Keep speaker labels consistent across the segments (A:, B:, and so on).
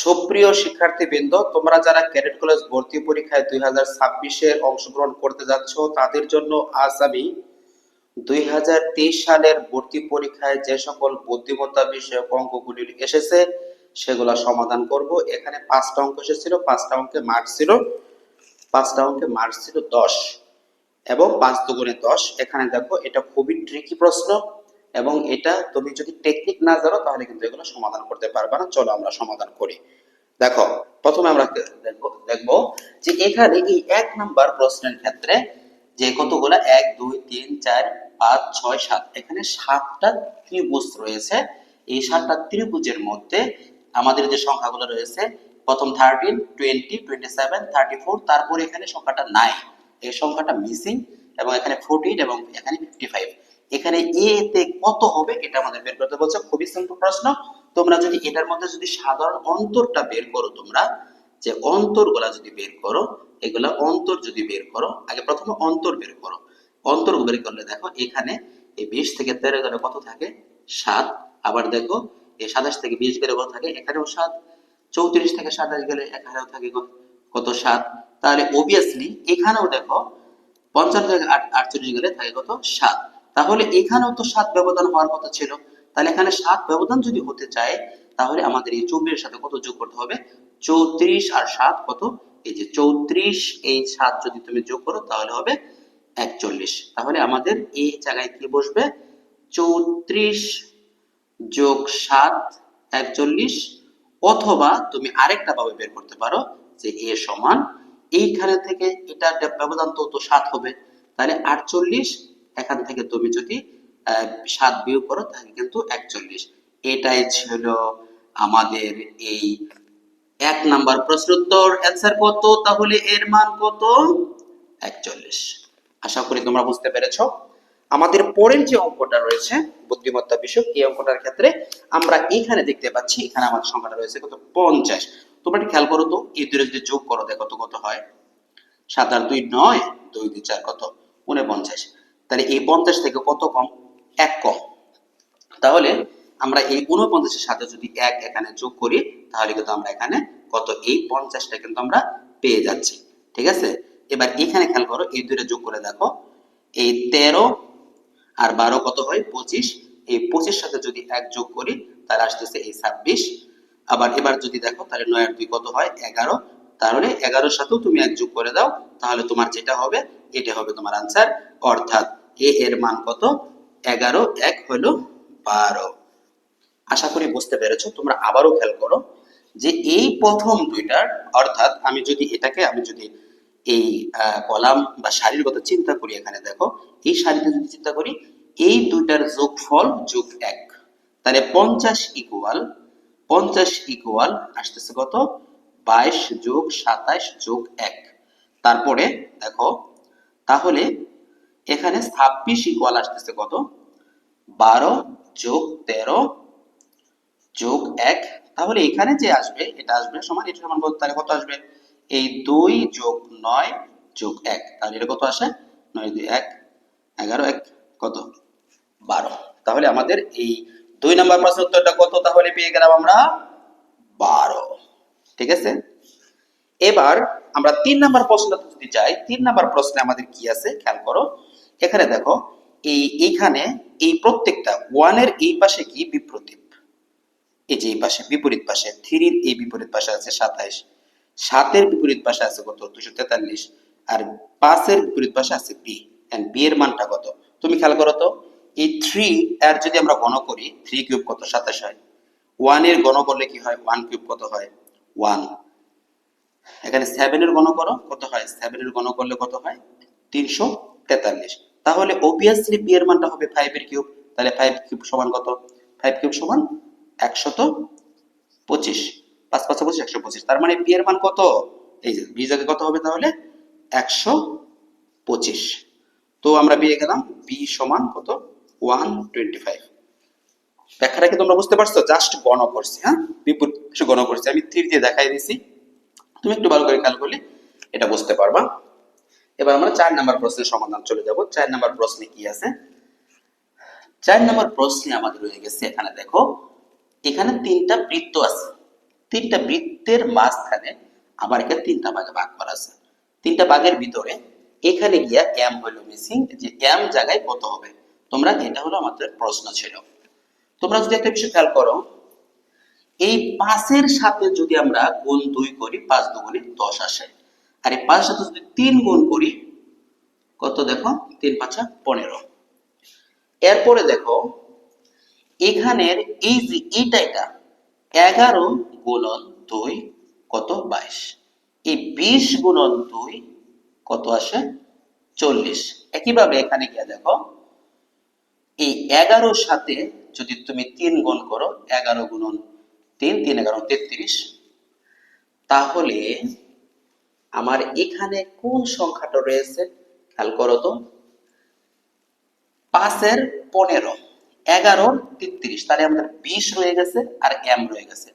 A: সুপ্রিয় শিক্ষার্থীবৃন্দ, তোমরা যারা ক্যাডেট কলেজ ভর্তি পরীক্ষায় দুই হাজার ছাব্বিশে অংশগ্রহণ করতে যাচ্ছ, তাদের জন্য আজ আমি দুই হাজার তেইশ সালের ভর্তি পরীক্ষায় যে সকল বুদ্ধিমত্তা বিষয়ক অঙ্কগুলি এসেছে, সেগুলো সমাধান করব। এখানে পাঁচটা অঙ্ক এসেছিল, পাঁচটা অঙ্কে মার্কস ছিল, পাঁচটা অঙ্কে মার্কস ছিল দশ এবং পাঁচ দুগুণে দশ। এখানে দেখো, এটা খুবই ট্রিকি প্রশ্ন। এবং এটা তুমি যদি টেকনিক না জানো, তাহলে কিন্তু এগুলো সমাধান করতে পারবে না। চলো আমরা সমাধান করি। দেখো, প্রথমে আমরা দেখব যে এখানে এই এক নাম্বার প্রশ্নের ক্ষেত্রে যে কতগুলো? এক, দুই, তিন, চার, পাঁচ, ছয়, সাত। এখানে সাতটা ত্রিভুজ রয়েছে। এই সাতটা ত্রিভুজের মধ্যে আমাদের যে সংখ্যাগুলো রয়েছে, প্রথম thirteen twenty twenty seven thirty four তারপরে এখানে সংখ্যাটা নাই এই সংখ্যাটা মিসিং এবং এখানে ফোরটিন এবং এখানে ফিফটি ফাইভ এখানে এ তে কত হবে এটা আমাদের বের করতে বলছে। খুবই সিম্পল প্রশ্ন। তোমরা যদি এটার মধ্যে যদি সাধারণ অন্তরটা বের করো তোমরা, যে অন্তরগুলা যদি বের করো, এগুলা অন্তর যদি বের করো, আগে প্রথমে অন্তর বের করো। অন্তর বের করলে দেখো এখানে এই বিশ থেকে তেরো গেলে কত থাকে? সাত। আবার দেখো এই সাতাশ থেকে বিশ গেলে কত থাকে? এখানেও সাত। চৌত্রিশ থেকে সাতাশ গেলে এখানেও থাকে কত? সাত। তাহলে অবভিয়াসলি এখানেও দেখো পঞ্চান্ন থেকে আট- আটচল্লিশ গেলে থাকে কত? সাত। তাহলে এখানেও তো সাত ব্যবধান হওয়ার কথা ছিল। তাহলে এখানে সাত ব্যবধান যদি হতে চায়, তাহলে আমাদের এই চব্বিশের সাথে কত যোগ করতে হবে? চৌত্রিশ আর সাত কত? এই যে চৌত্রিশ, এই সাত যদি তুমি যোগ করো, তাহলে হবে একচল্লিশ। তাহলে আমাদের এই জায়গায় কি বসবে? চৌত্রিশ যোগ সাত, একচল্লিশ। অথবা তুমি আরেকটা ভাবে বের করতে পারো, যে এ সমান। এইখানে থেকে এটা ব্যবধান তো সাত হবে। তাহলে আটচল্লিশ এখান থেকে তুমি যদি সাত বিয়োগ করো, তাহলে কিন্তু একচল্লিশ। এটাই ছিল আমাদের এই এক নাম্বার প্রশ্ন উত্তর। অ্যান্সার কত? তাহলে এর মান কত? একচল্লিশ। আশা করি তোমরা বুঝতে পেরেছ। আমাদের পরের যে অঙ্কটা রয়েছে, বুদ্ধিমত্তা বিষয়ক, এই অঙ্কটার ক্ষেত্রে আমরা এখানে দেখতে পাচ্ছি, এখানে আমাদের সংখ্যাটা রয়েছে কত? পঞ্চাশ। তোমরা খেয়াল করো তো, এই দুটো যদি যোগ করো, দেখো তো কত হয়। সাত আর দুই নয়, দুই দুই চার কত? উনপঞ্চাশ। তাহলে এই পঞ্চাশ থেকে কত কম? এক কম। তাহলে আমরা এই উনপঞ্চাশের সাথে যদি এক এখানে যোগ করি, তাহলে কিন্তু আমরা এখানে কত? এই পঞ্চাশটা কিন্তু আমরা পেয়ে যাচ্ছি। ঠিক আছে? এবার এখানে খেয়াল করো, এই দুইটা যোগ করে দেখো। এই তেরো আর বারো কত হয়? পঁচিশ। এই পঁচিশ সাথে যদি এক যোগ করি, তাহলে আসতেছে এই ছাব্বিশ। আবার এবার যদি দেখো, তাহলে নয় আর দুই কত হয়? এগারো। তাহলে এগারোর সাথেও তুমি এক যোগ করে দাও, তাহলে তোমার যেটা হবে, এটা হবে তোমার আনসার অর্থাৎ এ এর মান কত? এগারো, এক হলো বারো। আশা করি বুঝতে পেরেছ, তোমরা আবারও খেয়াল করো যে এই প্রথম দুইটার অর্থাৎ আমি যদি এটাকে, আমি যদি এই কলাম বা সারির কথা চিন্তা করি এখানে, দেখো, এই সারিতে যদি চিন্তা করি, এই দুইটার যোগফল যোগ এক। তাহলে পঞ্চাশ ইকুয়াল পঞ্চাশ ইকুয়াল আসতেছে কত? বাইশ যোগ সাতাইশ যোগ এক। তারপরে, দেখো, তাহলে এখানে ছাব্বিশ ইকুয়াল আসতেছে কত? বারো যোগ তেরো যোগ এক। তাহলে এখানে যে আসবে, এটা আসবে সমান, এটা সমান কত? তাহলে কত আসবে? এই দুই যোগ নয় যোগ এক। তাহলে এটা কত আসে? নয় দুই এক, এগারো এক, কত? বারো। তাহলে আমাদের এই দুই নাম্বার প্রশ্ন উত্তরটা কত? তাহলে পেয়ে গেলাম আমরা বারো। ঠিক আছে? এবার আমরা তিন নাম্বার প্রশ্নটা যদি যাই, তিন নাম্বার প্রশ্নে আমাদের কি আছে? খেয়াল করো। এখানে দেখো, এই এইখানে এই প্রত্যেকটা ওয়ানের এই পাশে কি? বিপ্রতীপ এই যে এই পাশে, বিপরীত পাশে, থ্রির এই বিপরীত পাশে আছে সাতাইশ, সাতের বিপরীত পাশে আছে কত? দুশো তেতাল্লিশ, আর পাঁচের বিপরীত পাশে আছে বি এন্ড বি এর মানটা কত? তুমি খেয়াল করো তো, এই থ্রি এর যদি আমরা গণ করি, থ্রি কিউব কত? সাতাশ হয়। ওয়ানের গণ করলে কি হয়? ওয়ান কিউব কত হয়? ওয়ান। এখানে সেভেন এর গণ করো, কত হয়? সেভেন এর গণ করলে কত হয়? তিনশো তেতাল্লিশ। তাহলে অবভিয়াসলি বি এর মানটা হবে ফাইভ এর কিউব। তাহলে ফাইভ কিউব সমান কত? ফাইভ কিউব সমান একশত পঁচিশ। পাঁচ পাঁচ পঁচিশ একশো পঁচিশ। তার মানে বি এর মান কত? এই যে বি জায়গায় কত হবে তাহলে? একশো পঁচিশ। তো আমরা পেয়ে গেলাম বি সমান কত? ওয়ান টোয়েন্টি ফাইভ ব্যাখ্যাটা কি তোমরা বুঝতে পারছ? জাস্ট গণ করছি হ্যাঁ? পাশে গণ করছি। আমি তীর দিয়ে দেখাই দিছি। তুমি একটু ভালো করে খেয়াল করলে এটা বুঝতে পারবা। এবার আমরা চার নাম্বার প্রশ্নের সমাধান চলে যাব। চার নাম্বার প্রশ্নে কি আছে? চার নাম্বার প্রশ্নে আমাদের রয়ে গেছে এখানে দেখো, এখানে তিনটা বৃত্ত আছে। তিনটা বৃত্তের মাঝখানে আবার এখানে তিনটা ভাগে ভাগ করা আছে। তিনটা ভাগের ভিতরে এখানে গিয়া এম হলো মিসিং যে এম জায়গায় কত হবে? তোমরা এটা হলো আমাদের প্রশ্ন ছিল। তোমরা যদি একটা বিষয় খেয়াল করো, এই পাঁচের সাথে যদি আমরা গুণ দুই করি, পাঁচ দুগুণে দশ আসে। আর এই পাঁচের সাথে যদি তিন গুণ করি, কত দেখো? তিন পাঁচা পনেরো। এরপরে দেখো, এখানের এই যে এটা এটা, এগারো গুণন দুই কত? বাইশ। এই বিশ গুণন দুই কত আসে? চল্লিশ। একইভাবে এখানে গিয়ে দেখো, এই এগারোর সাথে যদি তুমি তিন গুণ করো, এগারো গুণন তিন তিন এগারো তেত্রিশ, তাহলে আমার এখানে কোন সংখ্যাটা রয়েছে? খেয়াল করো তো। পাঁচের পনেরো, এগারোর তেত্রিশ, তাহলে আমাদের বিশ রয়ে গেছে আর এম রয়ে গেছে।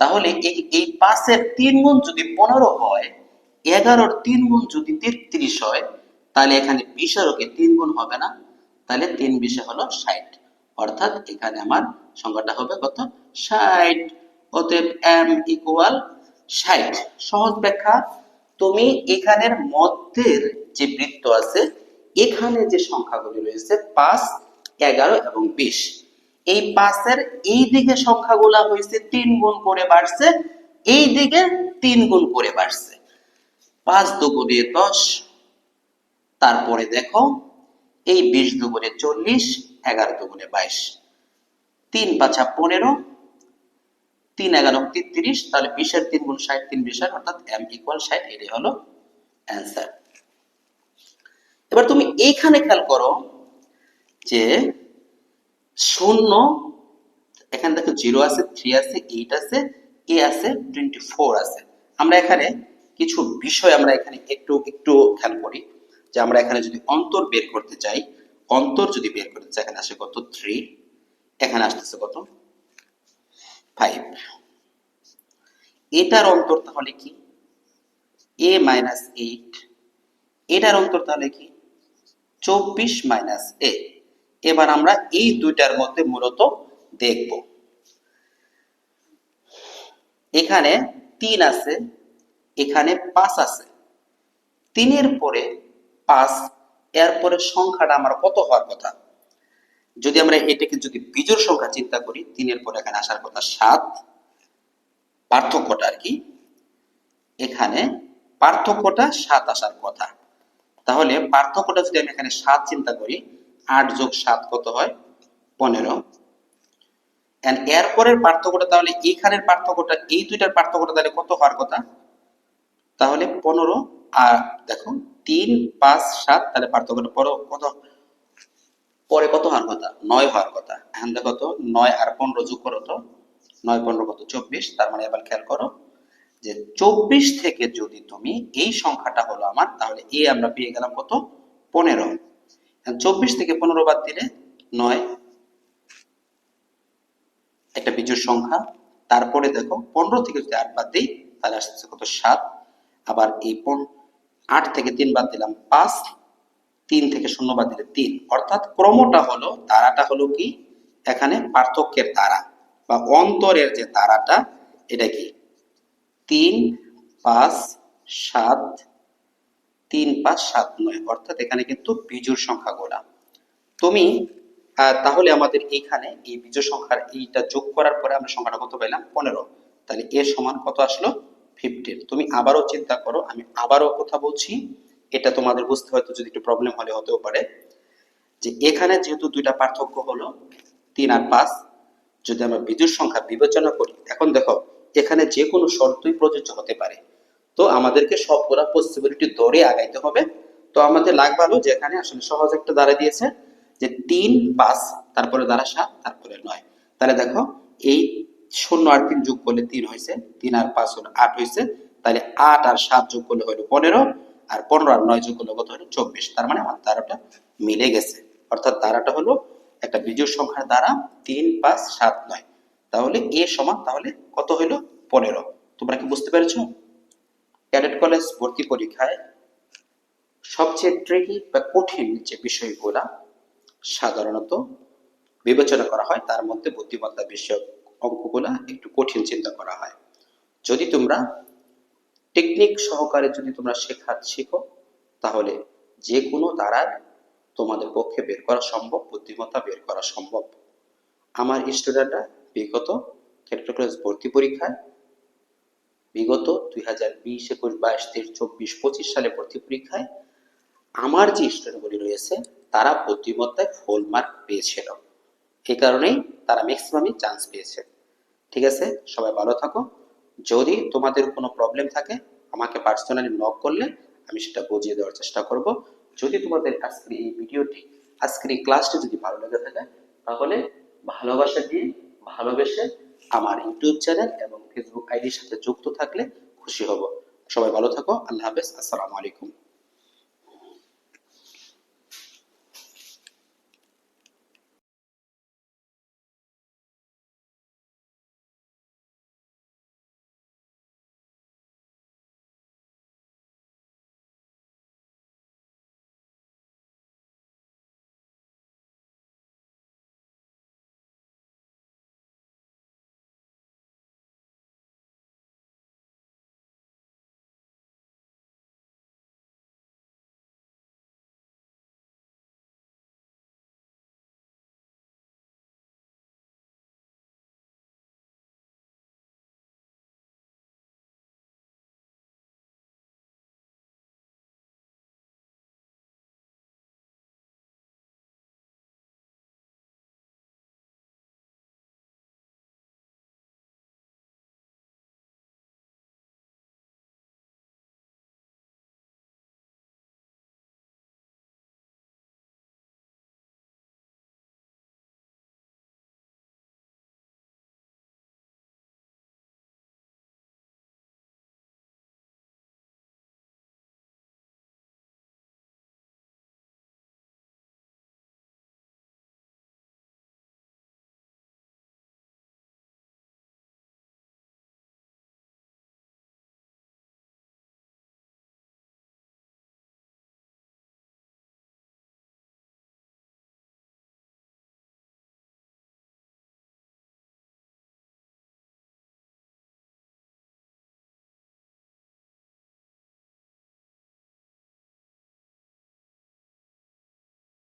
A: তাহলে এই পাঁচের তিন গুণ যদি পনেরো হয়, এগারোর তিন গুণ যদি তেত্রিশ হয়, তাহলে এখানে বিশেরও কি তিন গুণ হবে না, তাহলে তিন বিশে হলো ষাট। অর্থাৎ এখানে আমার সংখ্যাটা হবে কত? ষাট। অতএব এম ইকুয়াল ষাট। সহজ ব্যাখ্যা তুমি এখানের মধ্যের যে বৃত্ত আছে, এখানে যে সংখ্যাগুলি রয়েছে, পাঁচ, এগারো এবং বিশ। এই পাঁচের এই দিকে সংখ্যাগুলা হয়েছে তিন গুণ করে বাড়ছে, এই দিকে তিন গুণ করে বাড়ছে। পাঁচ দুগুণে দশ, তারপরে দেখো, এই বিশ দুগুণে চল্লিশ, এগারো দুগুণে বাইশ। তিন পাঁচা পনেরো তিন এগারো তেত্রিশ তাহলে বিশের তিন গুণ ষাট, তিন বিশের অর্থাৎ এম ইকুয়াল ষাট, এটাই হলো অ্যান্সার এবার তুমি এইখানে খেয়াল করো যে শূন্য, এখানে দেখো জিরো আছে থ্রি আছে এইট আছে এ আছে টোয়েন্টি ফোর আছে। আমরা এখানে কিছু বিষয় আমরা এখানে একটু একটু খেয়াল করি। যে আমরা এখানে যদি অন্তর বের করতে চাই, অন্তর যদি বের করতে চাই, এখানে আসে কত? থ্রি এখানে আসতেছে কত? ফাইভ এটার অন্তর তাহলে কি? এ মাইনাস এইট এটার অন্তর তাহলে কি? চব্বিশ মাইনাস এ এবার আমরা এই দুইটার মধ্যে মূলত দেখব। এখানে তিন আছে, এখানে পাঁচ আছে। তিনের পরে পাঁচ, এরপরে সংখ্যাটা আমার কত হওয়ার কথা? যদি আমরা এটাকে যদি বিজোড় সংখ্যা চিন্তা করি, তিনের পরে এখানে আসার কথা সাত, পার্থক্যটা আর কি, এখানে পার্থক্যটা সাত আসার কথা। তাহলে পার্থক্যটা যদি আমি এখানে সাত চিন্তা করি, আট যোগ সাত কত হয়? পনেরো। এরপরের পার্থক্যটা তাহলে এইখানের পার্থক্যটা, এই দুইটার পার্থক্যটা তাহলে কত হওয়ার কথা? তাহলে পনেরো আর দেখো, তিন, পাঁচ, সাত, তাহলে পার্থক্যটা পরে কত? পরে কত হওয়ার কথা? নয় হওয়ার কথা। এখন দেখো তো, নয় আর পনেরো যোগ করো তো, নয়, পনেরো কত? চব্বিশ। তার মানে এবার খেয়াল করো যে চব্বিশ থেকে যদি তুমি এই সংখ্যাটা হলো আমার, তাহলে এ আমরা পেয়ে গেলাম কত? পনেরো। চব্বিশ থেকে পনেরো বাদ দিলে নয়। একটা বিজোড় সংখ্যা। তারপরে দেখো, পনেরো থেকে যদি আট বাদ দিই, তাহলে আসছে কত? সাত। আবার এই আট থেকে তিন বাদ দিলাম পাঁচ। তিন থেকে শূন্য বাদ দিলে তিন। অর্থাৎ ক্রমটা হলো, তারাটা হলো কি? এখানে পার্থক্যের তারা বা অন্তরের যে তারাটা, এটা কি? তিন পাঁচ সাত, তিন পাঁচ সাত নয়। অর্থাৎ এখানে কিন্তু বিজুর সংখ্যা সংখ্যাগুলা তুমি তাহলে আমাদের এইখানে এই বিজোড় সংখ্যার এইটা যোগ করার পরে আমরা সংখ্যাটা কত পেলাম পনেরো। তাহলে এর সমান কত আসলো? ফিফটিন তুমি আবারও চিন্তা করো, আমি আবারও কথা বলছি। এটা তোমাদের বুঝতে হয়তো যদি একটু প্রবলেম হলে হতেও পারে। যে এখানে যেহেতু দুইটা পার্থক্য হলো, তিন আর পাঁচ, যদি আমরা বিজোড় সংখ্যা বিবেচনা করি, এখন দেখো, এখানে যে কোনো শর্তই প্রযোজ্য হতে পারে। তো আমাদেরকে সবগুলা পসিবিলিটি ধরে আগাইতে হবে। তো আমাদের লাগ যে এখানে আসলে সহজ একটা দ্বারা দিয়েছে, যে তিন, পাঁচ, তারপরে দ্বারা সাত, তারপরে নয়। তাহলে দেখো, এই শূন্য আর তিন যোগ করলে তিন হয়েছে, তিন আর পাঁচ হলো আট হয়েছে, তাহলে আট আর সাত যোগ করলে হলো পনেরো আর পনেরো আর নয় যোগ করলে কত হলো? চব্বিশ। তার মানে আমার দ্বারাটা মিলে গেছে। অর্থাৎ দ্বারাটা হলো একটা বিজোড় সংখ্যার দ্বারা তিন, পাঁচ, সাত, নয়। তাহলে এ সমান তাহলে কত হলো? পনেরো। তোমরা কি বুঝতে পেরেছ? ক্যাডেট কলেজ ভর্তি পরীক্ষায় সবচেয়ে ট্রিকি বা কঠিন যে বিষয়গুলা সাধারণত বিবেচনা করা হয়, তার মধ্যে বুদ্ধিমত্তা বিষয়ক অঙ্কগুলা একটু কঠিন চিন্তা করা হয়। যদি তোমরা টেকনিক সহকারে যদি তোমরা শেখা, শিখো। তাহলে যে কোনো দ্বারায় তোমাদের পক্ষে বের করা সম্ভব, বুদ্ধিমত্তা বের করা সম্ভব। আমার স্টুডেন্টরা বিগত ক্যাটেগরি ভর্তি পরীক্ষায় বিগত দুই হাজার বিশ, একুশ, বাইশ, তেইশ, চব্বিশ, পঁচিশ সালে ভর্তি পরীক্ষায় আমার যে স্টুডেন্টগুলি রয়েছে, তারা বুদ্ধিমত্তায় ফুল মার্ক পেয়েছিল। এই কারণেই তারা ম্যাক্সিমামই চান্স পেয়েছে। ঠিক আছে? সবাই ভালো থাকো। যদি তোমাদের কোনো প্রবলেম থাকে, আমাকে পার্সোনালি নক করলে আমি সেটা বুঝিয়ে দেওয়ার চেষ্টা করব। যদি তোমাদের আজকের এই ভিডিওটি আজকের এই ক্লাসটি যদি ভালো লেগে থাকে, তাহলে ভালোবাসা দিয়ে ভালোবেসে আমার ইউটিউব চ্যানেল এবং ফেসবুক আইডির সাথে যুক্ত থাকলে খুশি হব। সবাই ভালো থাকো, আল্লাহ হাফেজ, আসসালামু আলাইকুম।